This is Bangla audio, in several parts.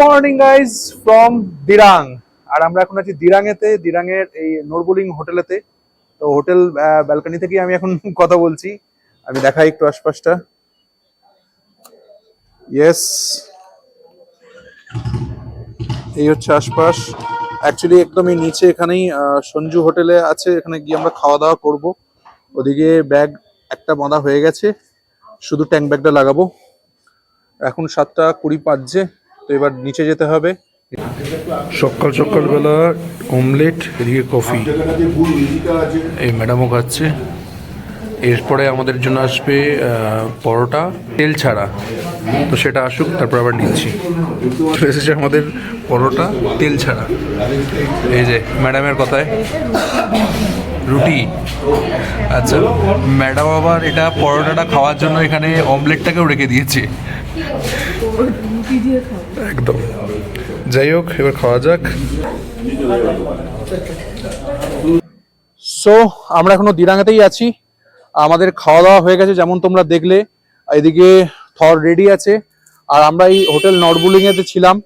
মর্নিং গাইজ ফ্রম দিরাং আর আমরা এখন আছি দিরাঙেতে দিরাঙের এই নোরবুলিং হোটেলেতে তো হোটেল ব্যালকনি থেকেই আমি এখন কথা বলছি। আমি দেখাই একটু আশপাশটা। ইয়েস এই হচ্ছে আশপাশ। অ্যাকচুয়ালি একদমই নিচে এখানেই সঞ্জু হোটেলে আছে। এখানে গিয়ে আমরা খাওয়া দাওয়া করব। ওদিকে ব্যাগ একটা বাঁধা হয়ে গেছে। শুধু ট্যাঙ্ক ব্যাগটা লাগাবো। এখন সাতটা কুড়ি বাজছে তো এবার নিচে যেতে হবে। সকাল সকালবেলা অমলেট, এদিকে কফি। এই ম্যাডামও খাচ্ছে। এরপরে আমাদের জন্য আসবে পরোটা, তেল ছাড়া। তো সেটা আসুক, তারপর আবার নিচ্ছি। এসেছে আমাদের পরোটা, তেল ছাড়া। এই যে, ম্যাডামের কথায়। রুটি। আচ্ছা ম্যাডাম আবার এটা পরোটাটা খাওয়ার জন্য এখানে অমলেটটাকেও রেখে দিয়েছে। একদম। যাই হোক এবার খাওয়া যাক। সো আমরা এখনও দিরাঙাতেই আছি। আমাদের খাওয়া দাওয়া হয়ে গেছে যেমন তোমরা দেখলে। এদিকে থর রেডি আছে। আর আমরা এই হোটেল নরবুলিং এতে ছিলাম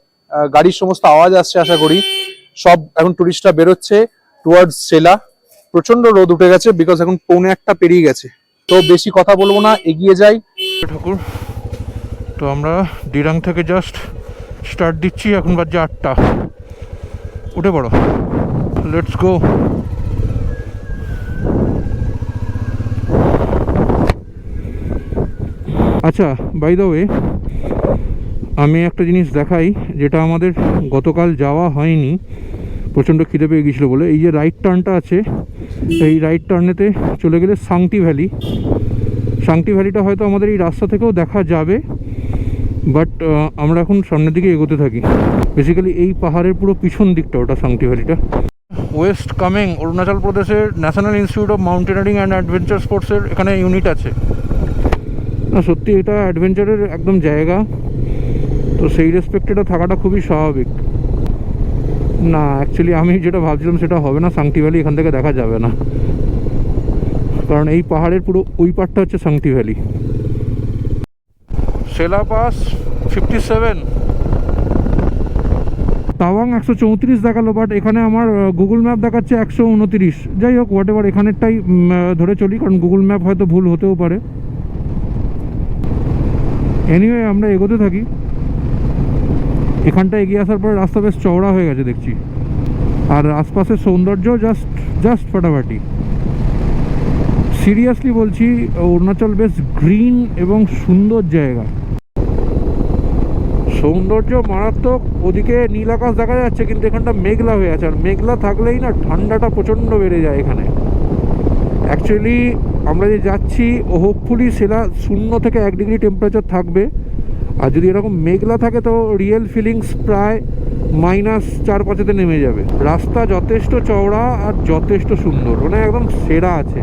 গাড়ির সমস্ত আওয়াজ আসছে আশা করি। সব এখন টুরিস্টরা বেরোচ্ছে টুয়ার্ডস সেলা প্রচণ্ড রোদ উঠে গেছে বিকজ এখন পৌনে একটা পেরিয়ে গেছে। তো বেশি কথা বলব না এগিয়ে যাই। ঠাকুর তো আমরা ডিরাং থেকে জাস্ট স্টার্ট দিচ্ছি, এখন বাজছে আটটা। উঠে পড়ো। লেটস গো আচ্ছা বাই দ্য ওয়ে আমি একটা জিনিস দেখাই, যেটা আমাদের গতকাল যাওয়া হয়নি। প্রচণ্ড খিদে পেয়ে গেছিল বলে। এই যে রাইট টার্নটা আছে, এই রাইট টার্নেতে চলে গেলে সাংটি ভ্যালি সাংটি ভ্যালিটা হয়তো আমাদের এই রাস্তা থেকেও দেখা যাবে। বাট আমরা এখন সামনের দিকে এগোতে থাকি। বেসিক্যালি এই পাহাড়ের পুরো পিছন দিকটা, ওটা সাংটি ভ্যালিটা ওয়েস্ট কামিং অরুণাচল প্রদেশের national institute of mountaineering and adventure স্পোর্টসের এখানে ইউনিট আছে। না, সত্যি এটা অ্যাডভেঞ্চারের একদম জায়গা। তো সেই রেসপেক্ট এটা থাকাটা খুবই স্বাভাবিক। না অ্যাকচুয়ালি আমি যেটা ভাবছিলাম, সেটা হবে না। সাংটি ভ্যালি এখান থেকে দেখা যাবে না। কারণ এই পাহাড়ের পুরো ওই পারটা হচ্ছে Sangti valley Sela pass fifty seven Tawang একশো চৌত্রিশ দেখাল বাট এখানে আমার গুগল ম্যাপ দেখাচ্ছে একশো উনতিরিশ। যাই হোক হোয়াট এভার এখানেরটাই ধরে চলি, কারণ গুগল ম্যাপ হয়তো ভুল হতেও পারে। এনিওয়ে আমরা এগোতে থাকি। এখানটা এগিয়ে আসার পরে রাস্তা বেশ চওড়া হয়ে গেছে, দেখছি। আর আশপাশের সৌন্দর্য জাস্ট জাস্ট ফাটাফাটি। সিরিয়াসলি বলছি, অরুণাচল বেশ গ্রিন এবং সুন্দর জায়গা। সৌন্দর্য মারাত্মক, ওদিকে নীল আকাশ দেখা যাচ্ছে, কিন্তু এখানটা মেঘলা হয়ে আছে। আর মেঘলা থাকলেই না ঠান্ডাটা প্রচণ্ড বেড়ে যায় এখানে। অ্যাকচুয়ালি আমরা যে যাচ্ছি হোপফুলি সেটা শূন্য থেকে এক ডিগ্রি টেম্পারেচার থাকবে। আর যদি এরকম মেঘলা থাকে, তো রিয়েল ফিলিংস প্রায় মাইনাস চার পাঁচেতে নেমে যাবে। রাস্তা যথেষ্ট চওড়া আর যথেষ্ট সুন্দর মানে একদম সেরা আছে।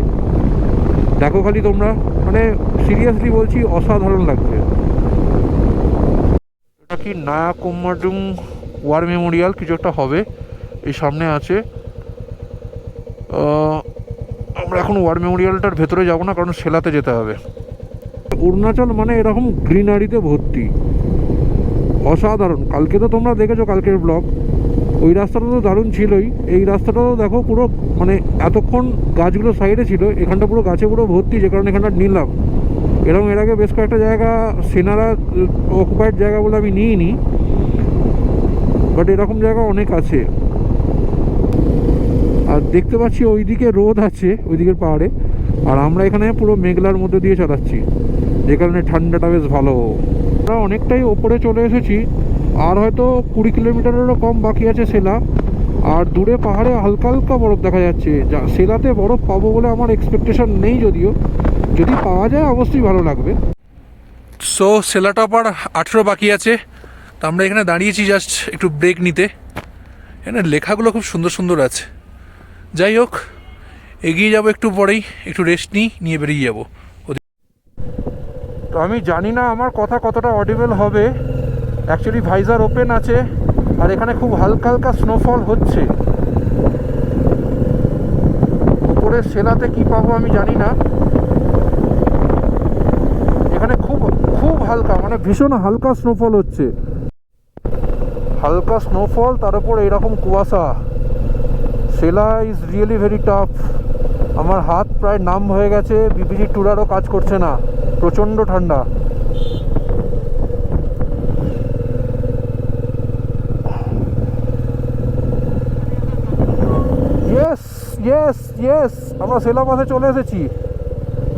দেখো খালি তোমরা মানে সিরিয়াসলি বলছি, অসাধারণ লাগছে। এটা কি নায়া কুম্মাডুং ওয়ার মেমোরিয়াল কিছু একটা হবে, এই সামনে আছে। আমরা এখন ওয়ার মেমোরিয়ালটার ভেতরে যাব না, কারণ সেলাতে যেতে হবে। অরুণাচল মানে এরকম গ্রিনারিতে ভর্তি। অসাধারণ। কালকে তো তোমরা দেখেছ কালকের ব্লগ। ওই রাস্তাটা তো দারুণ ছিলই। এই রাস্তাটাও দেখো পুরো মানে এতক্ষণ গাছগুলো সাইডে ছিল, এখানটা পুরো গাছে পুরো ভর্তি, যে কারণে এখানটা নিলাম। এরকম এর আগে বেশ কয়েকটা জায়গা, সেনারা অকুপাইড জায়গা বলে আমি নিইনি বাট এরকম জায়গা অনেক আছে। আর দেখতে পাচ্ছি ওইদিকে রোদ আছে, ওইদিকের পাহাড়ে, আর আমরা এখানে পুরো মেঘলার মধ্যে দিয়ে চালাচ্ছি, যে কারণে ঠান্ডাটা বেশ ভালো। আমরা অনেকটাই ওপরে চলে এসেছি, আর হয়তো কুড়ি কিলোমিটারেরও কম বাকি আছে সেলা, আর দূরে পাহাড়ে হালকা হালকা বরফ দেখা যাচ্ছে। যা, সেলাতে বরফ পাবো বলে আমার এক্সপেকটেশন নেই যদিও যদি পাওয়া যায় অবশ্যই ভালো লাগবে। সো সেলাটা আবার আঠেরো বাকি আছে। তো আমরা এখানে দাঁড়িয়েছি জাস্ট একটু ব্রেক নিতে। এখানে লেখাগুলো খুব সুন্দর সুন্দর আছে। যাই হোক এগিয়ে যাব একটু পরেই একটু রেস্ট নিই নিয়ে বেরিয়ে যাব। তো আমি জানি না আমার কথা কতটা অডিবেল হবে। অ্যাকচুয়ালি ভাইজার ওপেন আছে আর এখানে খুব হালকা হালকা স্নোফল হচ্ছে। উপরে সেলাতে কি পাবো আমি জানি না এখানে খুব খুব হালকা মানে ভীষণ হালকা স্নোফল হচ্ছে। হালকা স্নোফল তার উপর এরকম কুয়াশা। Sela is really very tough আমার হাত প্রায় নাম হয়ে গেছে বিপিজি টুরারও কাজ করছে না, প্রচণ্ড ঠান্ডা। ইয়েস ইয়েস ইয়েস আমরা সেলা পাশে চলে এসেছি।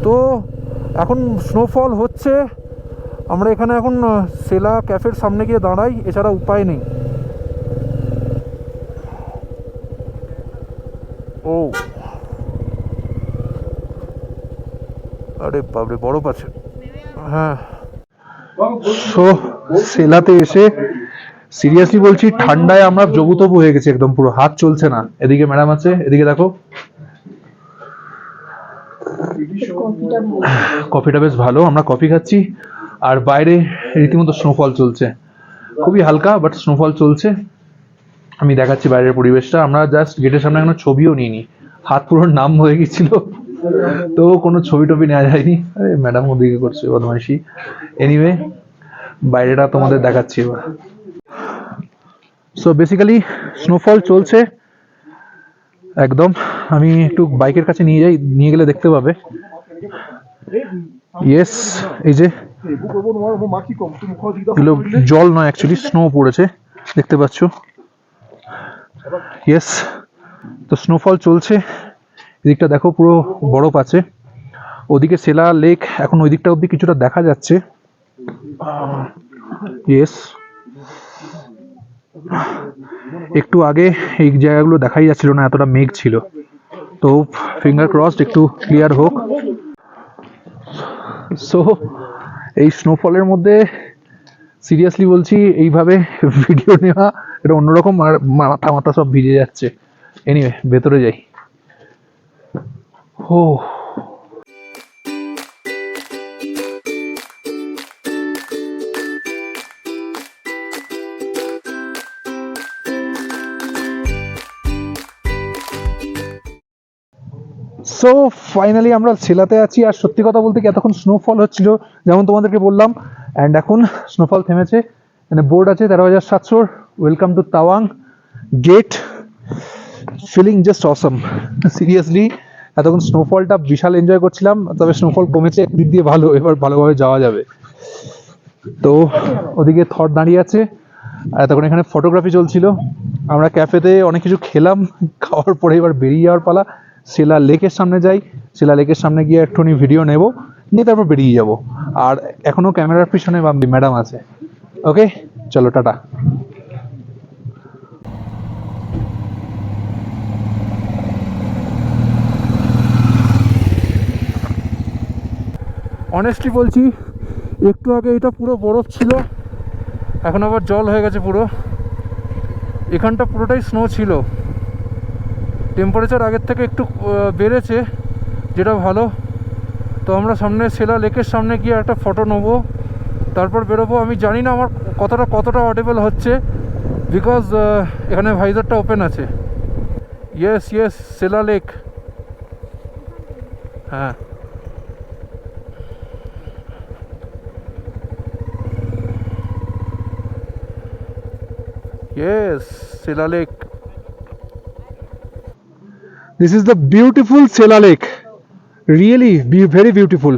তো, এখন স্নোফল হচ্ছে। আমরা এখানে এখন সেলা ক্যাফের সামনে গিয়ে দাঁড়াই এছাড়া উপায় নেই। ও। আরে বাবরে বরফ আছে হ্যাঁ। সো সেলাতে এসে সিরিয়াসলি বলছি ঠান্ডায় আমরা জবুতবু হয়ে গেছি একদম পুরো হাত চলছে না। এদিকে ম্যাডাম আছে এদিকে দেখো। কফিটা বেশ ভালো আমরা কফি খাচ্ছি। আর বাইরে রীতিমতো স্নোফল চলছে। খুবই হালকা বাট স্নোফল চলছে। আমি দেখাচ্ছি বাইরের পরিবেশটা। আমরা জাস্ট গেটের সামনে এখনও ছবিও নিইনি। হাত পুরো নাম হয়ে গেছিল। তো কোনো ছবি টবি নেওয়া যায়নি। আরে ম্যাডাম ওদিকে করছে, বদমাইশি। এনিওয়ে বাইরেটা তোমাদের দেখাচ্ছি এবার। সো বেসিক্যালি স্নোফল চলছে। একদম। আমি একটু বাইকের কাছে নিয়ে যাই, নিয়ে গেলে দেখতে পাবে। ইয়েস এই যে এগুলো জল নয় অ্যাকচুয়ালি স্নো পড়েছে দেখতে পাচ্ছ। ইয়েস তো স্নোফল চলছে। এদিকটা দেখো পুরো বরফ আছে। ওদিকে সেলা লেক এখন ওই দিকটা অব্দি কিছুটা দেখা যাচ্ছে। ইয়েস একটু আগে এই জায়গাগুলো দেখাই যাচ্ছিল না এতটা মেঘ ছিল। তো ফিঙ্গার ক্রসড একটু ক্লিয়ার হোক। সো এই স্নোফলের মধ্যে সিরিয়াসলি বলছি, এইভাবে ভিডিও নেওয়া, এটা অন্যরকম মাথা মাথা সব ভিজে যাচ্ছে। এনিওয়ে ভেতরে যাই। ও সো ফাইনালি আমরা ছেলাতে আছি। আর সত্যি কথা বলতে কি, এতক্ষণ স্নোফল হচ্ছিল, যেমন তোমাদেরকে বললাম। অ্যান্ড এখন স্নোফল থেমেছে। মানে বোর্ড আছে, তেরো হাজার সাতশোর welcome to Tawang gate feeling just awesome seriously এতক্ষণ স্নোফলটা বিশাল এনজয় করছিলাম, তবে স্নোফল কমেছে, একদিক দিয়ে ভালো, এবার ভালোভাবে যাওয়া যাবে। তো, ওদিকে থর দাঁড়িয়ে আছে। আর এতক্ষণ এখানে ফটোগ্রাফি চলছিল। আমরা ক্যাফেতে অনেক কিছু খেলাম, খাওয়ার পরে এবার বেরিয়ে যাওয়ার পালা। শিলা লেকের সামনে যাই, শিলা লেকের সামনে গিয়ে একটুখানি ভিডিও নেব, নিয়ে তারপর বেরিয়ে যাব। আর এখনও ক্যামেরার পিছনে ম্যাডাম আছে। ওকে চলো, টাটা। অনেস্টলি বলছি, একটু আগে এটা পুরো বরফ ছিল, এখন আবার জল হয়ে গেছে পুরো। এখানটা পুরোটাই স্নো ছিল। টেম্পারেচার আগের থেকে একটু বেড়েছে, যেটা ভালো। তো আমরা সামনে সেলা লেকের সামনে গিয়ে একটা ফটো নেব। তারপর বেরোবো। আমি জানি না আমার কতটা কতটা অডেবল হচ্ছে বিকজ এখানে ভাইজারটা ওপেন আছে। ইয়েস ইয়েস সেলা লেক হ্যাঁ। Yes Sela Lake. This is the beautiful Sela Lake. Really very beautiful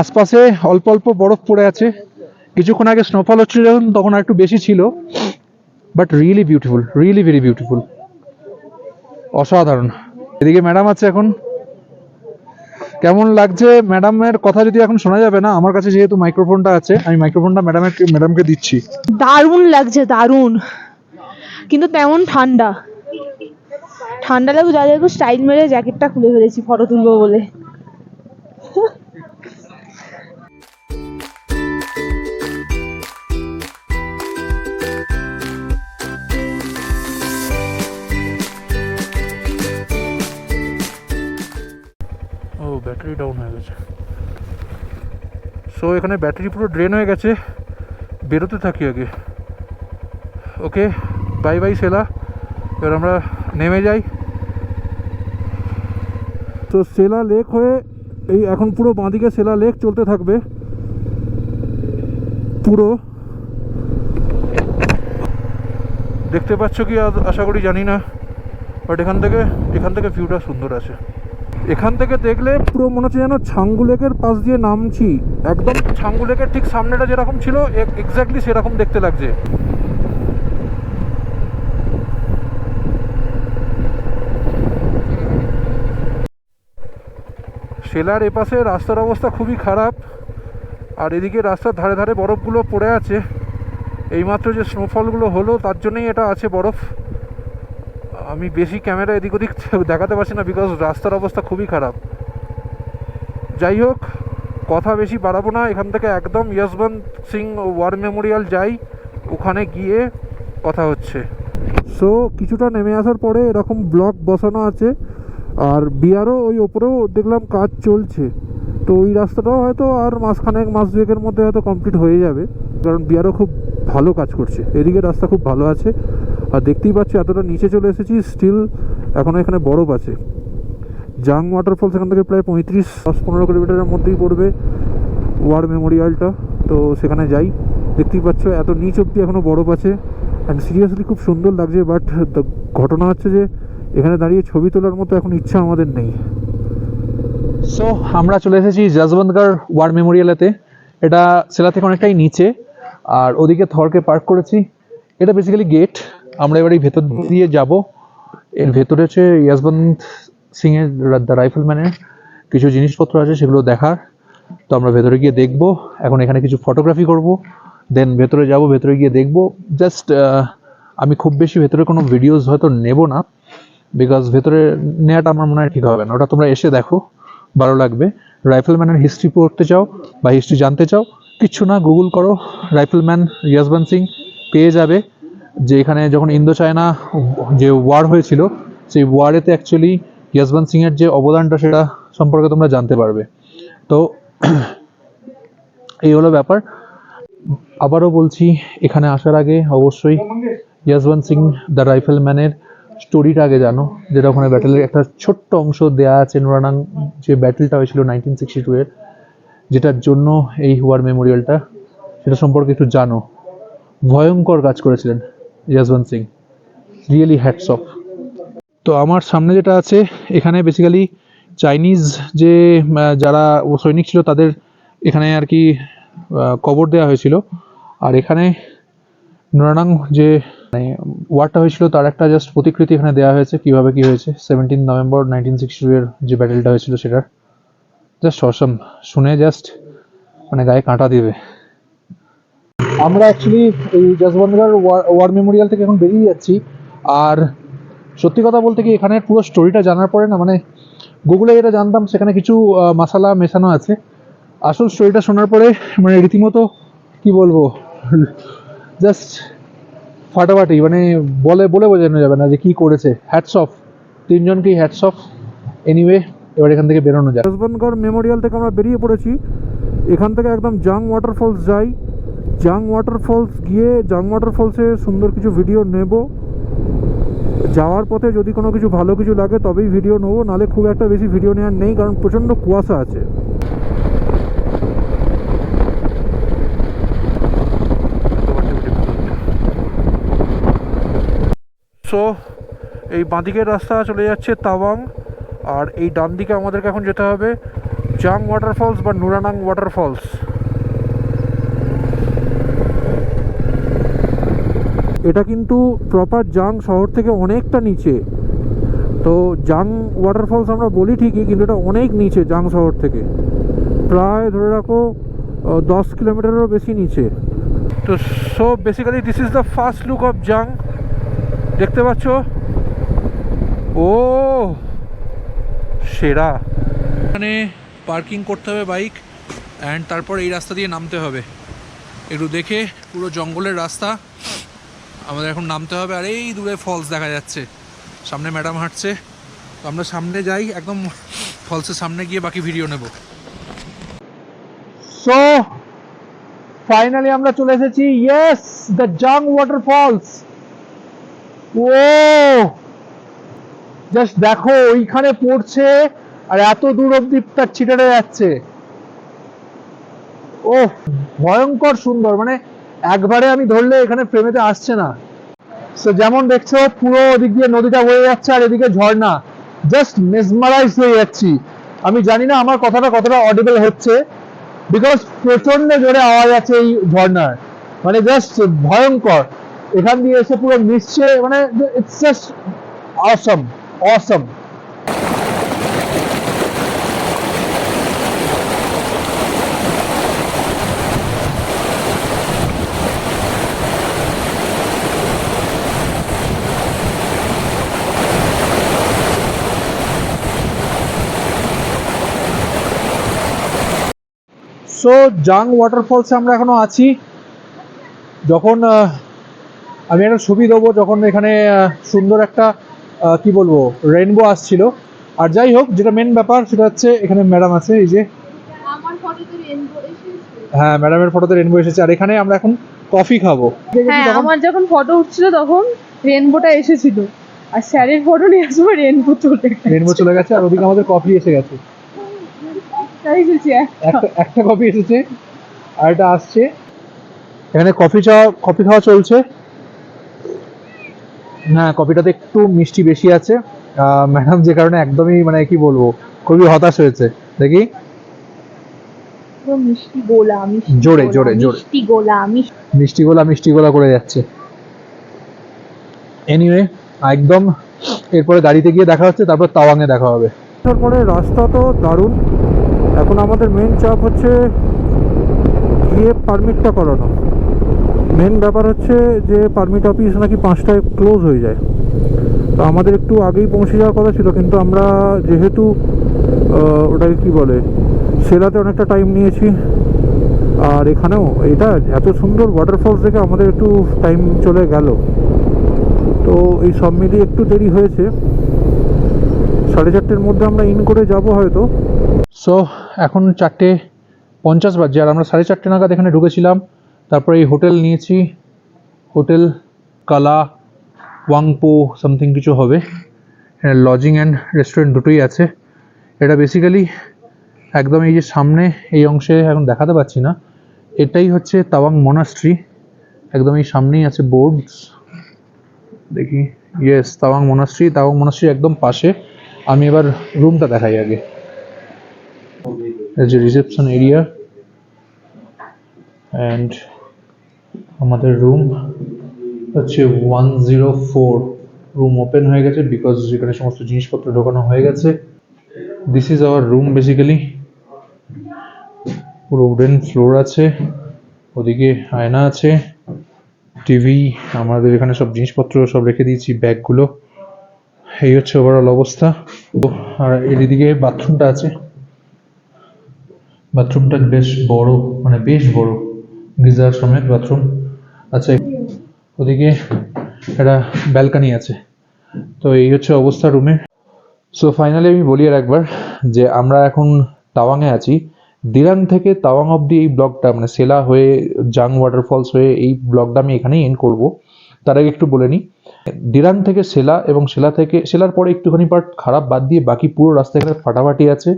আশপাশে অল্প অল্প বরফ পড়ে আছে। কিছুক্ষণ আগে স্নোফল হচ্ছিল যখন তখন একটু বেশি ছিল। But really beautiful really very beautiful অসাধারণ। এদিকে ম্যাডাম আছে এখন। কেমন লাগছে? ম্যাডামের কথা যদি এখন শোনা যাবে না, আমার কাছে যেহেতু মাইক্রোফোনটা আছে, আমি মাইক্রোফোনটা ম্যাডামের ম্যাডামকে দিচ্ছি। দারুণ লাগছে, দারুণ। কিন্তু তেমন ঠান্ডা। ঠান্ডা লাগবে যাদের একটু স্টাইল মেরে জ্যাকেটটা খুলে ফেলেছি ফটো তুলবো বলে। ও ব্যাটারি ডাউন হয়ে গেছে। সো এখানে ব্যাটারি পুরো ড্রেন হয়ে গেছে। বেরোতে থাকি আগে। ওকে বাই বাই সেলা এবার আমরা নেমে যাই। তো সেলা লেক হয়ে এই এখন পুরো বাঁদিকে সেলা লেক চলতে থাকবে। পুরো। দেখতে পাচ্ছ কি? আশা করি জানি না। বাট এখান থেকে এখান থেকে ভিউটা সুন্দর আছে। এখান থেকে দেখলে পুরো মনে হচ্ছে যেন ছাঙ্গু লেকের পাশ দিয়ে নামছি। একদম ছাঙ্গু লেকের ঠিক সামনেটা যেরকম ছিল এক্স্যাক্টলি সেরকম দেখতে লাগছে। সেলার এপাশে রাস্তার অবস্থা খুবই খারাপ। আর এদিকে রাস্তার ধারে ধারে বরফগুলো পড়ে আছে। এইমাত্র যে স্নোফলগুলো হলো, তার জন্যই এটা আছে বরফ। আমি বেশি ক্যামেরা এদিক ওদিক দেখাতে পারছি না বিকজ রাস্তার অবস্থা খুবই খারাপ। যাই হোক, কথা বেশি বাড়াবো না। এখান থেকে একদম যশবন্ত সিং ওয়ার মেমোরিয়াল যাই। ওখানে গিয়ে কথা হচ্ছে। সো কিছুটা নেমে আসার পরে এরকম ব্লক বসানো আছে। আর বিয়ারও ওই ওপরেও দেখলাম কাজ চলছে। তো ওই রাস্তাটাও হয়তো আর মাসখানেক, মাস দুয়েকের মধ্যে হয়তো কমপ্লিট হয়ে যাবে। কারণ বিয়ারও খুব ভালো কাজ করছে। এদিকে রাস্তা খুব ভালো আছে। আর দেখতেই পাচ্ছি এতটা নিচে চলে এসেছি স্টিল এখনও এখানে বরফ আছে। জাং ওয়াটারফলস এখান থেকে প্রায় পঁয়ত্রিশ, দশ পনেরো কিলোমিটারের মধ্যেই পড়বে ওয়ার মেমোরিয়ালটা। তো সেখানে যাই। দেখতেই পাচ্ছ এত নিচ অব্দি এখনও বরফ আছে। অ্যান্ড সিরিয়াসলি খুব সুন্দর লাগছে বাট ঘটনা হচ্ছে যে এখানে দাঁড়িয়ে ছবি তোলার মতো এখন ইচ্ছা আমাদের নেই। সো আমরা চলে এসেছি যশবন্তগড় ওয়ার মেমোরিয়ালেতে এটা সেলা থেকে অনেকটাই নিচে। আর ওদিকে থরকে পার্ক করেছি। এটা বেসিক্যালি গেট আমরা এবার এই ভেতর দিয়ে যাব। এর ভেতরে হচ্ছে যশবন্ত সিং এর দ্য রাইফেলম্যানের কিছু জিনিসপত্র আছে সেগুলো দেখার। তো আমরা ভেতরে গিয়ে দেখব। এখন এখানে কিছু ফটোগ্রাফি করব। দেন ভেতরে যাব ভেতরে গিয়ে দেখব। জাস্ট আমি খুব বেশি ভেতরে কোনো ভিডিওস হয়তো নেব না। বিকজ ভেতরে নেওয়াটা আমার মনে হয় ঠিক হবে না। ওটা তোমরা এসে দেখো, ভালো লাগবে। রাইফেলম্যানের হিস্ট্রি পড়তে চাও বা হিস্ট্রি জানতে চাও, কিচ্ছু না গুগল করো রাইফেলম্যান যশবন্ত সিং পেয়ে যাবে। যে এখানে যখন ইন্দো চায়না যে ওয়ার হয়েছিল, সেই ওয়ারেতে অ্যাকচুয়ালি যশবন্ত সিংয়ের যে অবদানটা সেটা সম্পর্কে তোমরা জানতে পারবে। তো এই হলো ব্যাপার। আবারও বলছি, এখানে আসার আগে অবশ্যই যশবন্ত সিং দ্য রাইফেলম্যানের স্টোরিটা আগে জানো, যেটা ওখানে ব্যাটেলের একটা ছোট্ট অংশ দেয়া আছে নোরানাং, যে ব্যাটেলটা হয়েছিল নাইনটিন সিক্সটি টু এর, যেটার জন্য এই হুয়ার মেমোরিয়ালটা সেটা সম্পর্কে একটু জানো। ভয়ঙ্কর কাজ করেছিলেন Jaswant Singh. Really hats off তো আমার সামনে যেটা আছে, এখানে বেসিক্যালি চাইনিজ যে যারা সৈনিক ছিল, তাদের এখানে আর কি কবর দেওয়া হয়েছিল। আর এখানে নোরানাং যে মানে ওয়ারটা হয়েছিল, তার একটা জাস্ট প্রতিকৃতি এখানে দেওয়া হয়েছে, কীভাবে কি হয়েছে? সেভেন্টিন নভেম্বর নাইনটিন সিক্সটি এর যে ব্যাটেলটা হয়েছিল সেটার। জাস্ট অসম শুনে জাস্ট মানে গায়ে কাঁটা দিবে। আমরা অ্যাকচুয়ালি এই যশবন্তগড় ওয়ার মেমোরিয়াল থেকে এখন বেরিয়ে যাচ্ছি। আর সত্যি কথা বলতে কি, এখানে পুরো স্টোরিটা জানার পরে না মানে গুগলে যেটা জানতাম, সেখানে কিছু মশালা মেশানো আছে। আসল স্টোরিটা শোনার পরে মানে রীতিমতো, কি বলব? জাস্ট ফাটাফাটি মানে বলে বলে বোঝানো যাবে না যে কি করেছে। হ্যাটস অফ তিনজনকেই হ্যাটস অফ এনিওয়ে এবার এখান থেকে বেরোনো যায় যশবন্তগড় মেমোরিয়াল থেকে আমরা বেরিয়ে পড়েছি। এখান থেকে একদম জাং ওয়াটারফলস যাই। জাং ওয়াটারফলস গিয়ে, জাং ওয়াটারফলসে সুন্দর কিছু ভিডিও নেব। যাওয়ার পথে যদি কোনো কিছু ভালো কিছু লাগে, তবেই ভিডিও নেব। নালে খুব একটা বেশি ভিডিও নেওয়ার নেই, কারণ প্রচণ্ড কুয়াশা আছে। সো এই বাঁদিকের রাস্তা চলে যাচ্ছে তাওয়াং, আর এই ডান দিকে আমাদেরকে এখন যেতে হবে জাং ওয়াটারফলস বা নুরানাং ওয়াটারফলস। এটা কিন্তু প্রপার জাং শহর থেকে অনেকটা নিচে। তো জাং ওয়াটারফলস আমরা বলি ঠিকই, কিন্তু এটা অনেক নিচে জাং শহর থেকে। প্রায় ধরে রাখো দশ কিলোমিটারেরও বেশি নিচে। তো so basically this is the first look of Jang. দেখতে পাচ্ছ? ও সেরা। এখানে পার্কিং করতে হবে বাইক অ্যান্ড তারপর এই রাস্তা দিয়ে নামতে হবে। একটু দেখে পুরো জঙ্গলের রাস্তা। আমাদের এখন নামতে হবে আর এই দূরে ফলস দেখা যাচ্ছে। সামনে ম্যাডাম হাঁটছে। তো আমরা সামনে যাই একদম ফলসের সামনে গিয়ে বাকি ভিডিও নেব। সো ফাইনালি আমরা চলে এসেছি। ইয়েস দ্য জাং ওয়াটারফলস ও জাস্ট দেখো, ওইখানে পড়ছে, আর এত দূর অব্দি তার ছিটারে যাচ্ছে। ও ভয়ঙ্কর সুন্দর মানে একবারে আমি ধরলে এখানে ফ্রেমেতে আসছে না। তো যেমন দেখছ, পুরো ওদিক দিয়ে নদীটা বয়ে যাচ্ছে আর এদিকে ঝর্ণা। জাস্ট মেসমারাইজ হয়ে যাচ্ছি। আমি জানি না আমার কথাটা কতটা অডিবল হচ্ছে বিকজ প্রচণ্ড জোরে আওয়াজ আছে এই ঝর্ণার। মানে জাস্ট ভয়ঙ্কর। এখান দিয়ে এসে পুরো মিশছে মানে it's just awesome awesome so Jang ওয়াটারফলসে আমরা এখনও আছি। যখন আমি একটা ছবি দেবো যখন এখানে সুন্দর একটা কি বলব রেইনবো আসছিল। আর যাই হোক যেটা মেন ব্যাপার সেটা হচ্ছে এখানে ম্যাডাম আছে এই যে। রেনবো হ্যাঁ ম্যাডামের ফটোতে রেইনবো এসেছে। আর এখানে আমরা এখন কফি খাব। হ্যাঁ আমার যখন ফটো উঠছিল তখন রেনবোটা এসেছিল। আর স্যারের ফটো নিয়ে আসব রেনবো চলে গেছে। রেইনবো চলে গেছে আর ওদিকে আমাদের কফি এসে গেছে। একটা কফি এসেছে আর এটা আসছে। এখানে কফি চা কফি খাওয়া চলছে। হ্যাঁ কফিটাতে একটু মিষ্টি বেশি আছে। ম্যাডাম যে কারণে একদমই মানে কি বলব খুবই হতাশ হয়েছে। দেখি। মিষ্টি গোলা মিষ্টি জোরে, জোরে, জোরে। মিষ্টি গোলা মিষ্টি মিষ্টি গোলা মিষ্টি গোলা করে যাচ্ছে। এনিওয়ে একদম এরপরে গাড়িতে গিয়ে দেখা হচ্ছে তারপর তাওয়াংয়ে দেখা হবে। তারপরে রাস্তা তো দারুণ। এখন আমাদের মেন চাপ হচ্ছে গিয়ে পারমিটটা করানো। মেন ব্যাপার হচ্ছে যে পারমিট অফিস নাকি পাঁচটায় ক্লোজ হয়ে যায়। তো আমাদের একটু আগেই পৌঁছে যাওয়ার কথা ছিল, কিন্তু আমরা যেহেতু ওটাকে কি বলে, সেলাতে অনেকটা টাইম নিয়েছি। আর এখানেও এটা এত সুন্দর ওয়াটারফলস দেখে আমাদের একটু টাইম চলে গেল। তো এই সব মিলিয়ে একটু দেরি হয়েছে। সাড়ে চারটের মধ্যে আমরা ইন করে যাব হয়তো। সো এখন চারটে পঞ্চাশ বাজে আর আমরা সাড়ে চারটে নাগাদ এখানে ঢুকেছিলাম। তারপরে এই হোটেল নিয়েছি। হোটেল, কালা, ওয়াংপো সামথিং কিছু হবে। লজিং অ্যান্ড রেস্টুরেন্ট দুটোই আছে। এটা বেসিক্যালি একদম এই যে সামনে এই অংশে এখন দেখাতে পাচ্ছি না। এটাই হচ্ছে তাওয়াং মনাস্ট্রি একদম এই সামনেই আছে বোর্ডস দেখি। Yes Tawang monastery Tawang monastery একদম পাশে। আমি এবার রুমটা দেখাই আগে। রিসেপশন এরিয়া অ্যান্ড আমাদের রুম হচ্ছে one zero four room open হয়ে গেছে বিকজ এখানে সমস্ত জিনিসপত্র ঢোকানো হয়ে গেছে। This is our room basically পুরো উডেন ফ্লোর আছে। ওদিকে আয়না আছে। টিভি আমাদের এখানে সব জিনিসপত্র সব রেখে দিয়েছি, ব্যাগগুলো। এই হচ্ছে ওভারঅল অবস্থা। আর এদিকে বাথরুমটা আছে। বাথরুমটা বেশ বড় মানে বেশ বড়। গিজার সমেত বাথরুম। আচ্ছা ওদিকে একটা ব্যালকানি আছে। তো এই হচ্ছে অবস্থা রুমে সো ফাইনালি আমি বলি আর একবার যে আমরা এখন তাওয়াংয়ে আছি। দিরাং থেকে তাওয়াং অবধি এই ব্লগটা মানে সেলা হয়ে জাং ওয়াটারফলস হয়ে এই ব্লগটা আমি এখানেই এন্ড করব। তার আগে একটু বলে নিই। দিরাং থেকে সেলা এবং সেলা থেকে সেলার পরে একটুখানি পার্ট খারাপ বাদ দিয়ে বাকি পুরো রাস্তা এখানে ফাটাফাটি আছে।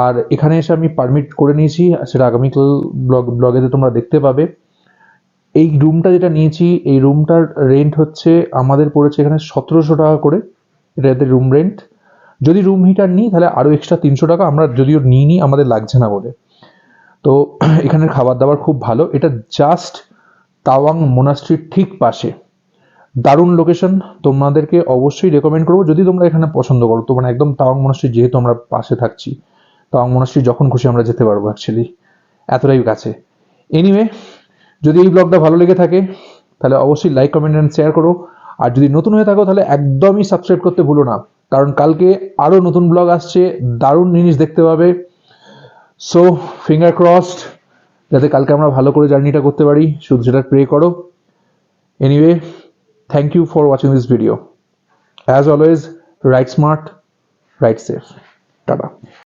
আর এখানে এসে আমি পারমিট করে নিয়েছি, সেটা আগামীকাল ব্লগ ব্লগেতে তোমরা দেখতে পাবে। এই রুমটা যেটা নিয়েছি, এই রুমটার রেন্ট হচ্ছে, আমাদের পড়েছে এখানে সতেরোশো টাকা করে। এটা এদের রুম রেন্ট যদি রুম হিটার নিই, তাহলে আরও এক্সট্রা তিনশো টাকা আমরা যদিও নিই নি, আমাদের লাগছে না বলে। তো এখানের খাবার দাবার খুব ভালো। এটা জাস্ট তাওয়াং মোনাস্ট্রির ঠিক পাশে। দারুণ লোকেশন তোমাদেরকে অবশ্যই রেকমেন্ড করব। যদি তোমরা এখানে পছন্দ করো, তো মানে একদম তাওয়াং মোনাস্ট্রি যেহেতু আমরা পাশে থাকছি, তাওয়াং মোনাস্ট্রি যখন খুশি আমরা যেতে পারব অ্যাকচুয়ালি এতটাই কাছে। এনিওয়ে যদি এই ব্লগটা ভালো লেগে থাকে, তাহলে অবশ্যই লাইক কমেন্ট অ্যান্ড শেয়ার করো। আর যদি নতুন হয়ে থাকো, তাহলে একদমই সাবস্ক্রাইব করতে ভুলো না। কারণ কালকে আরও নতুন ব্লগ আসছে, দারুণ জিনিস দেখতে পাবে। সো ফিঙ্গার ক্রসড যাতে কালকে আমরা ভালো করে জার্নিটা করতে পারি। শুধু সেটা প্রে করো। Anyway thank you for watching this video as always ride smart ride safe tata.